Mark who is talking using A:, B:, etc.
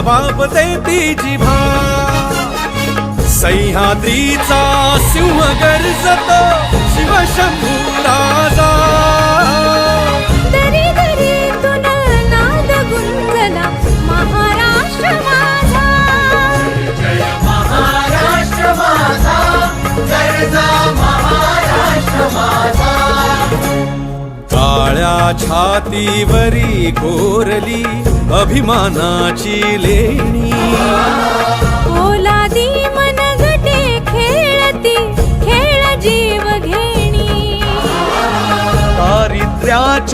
A: नवाब देती जिभा सह्याद्रीचा सिंह गर्जतो शिवशंभू राजा.
B: नाद महाराष्ट्र माझा.
A: काळ्या छातीवरी कोरली अभिमानाची लेणी.
B: ओलादी मनगटे खेळती खेळ जीव घेणी.
A: दारिद्र्याची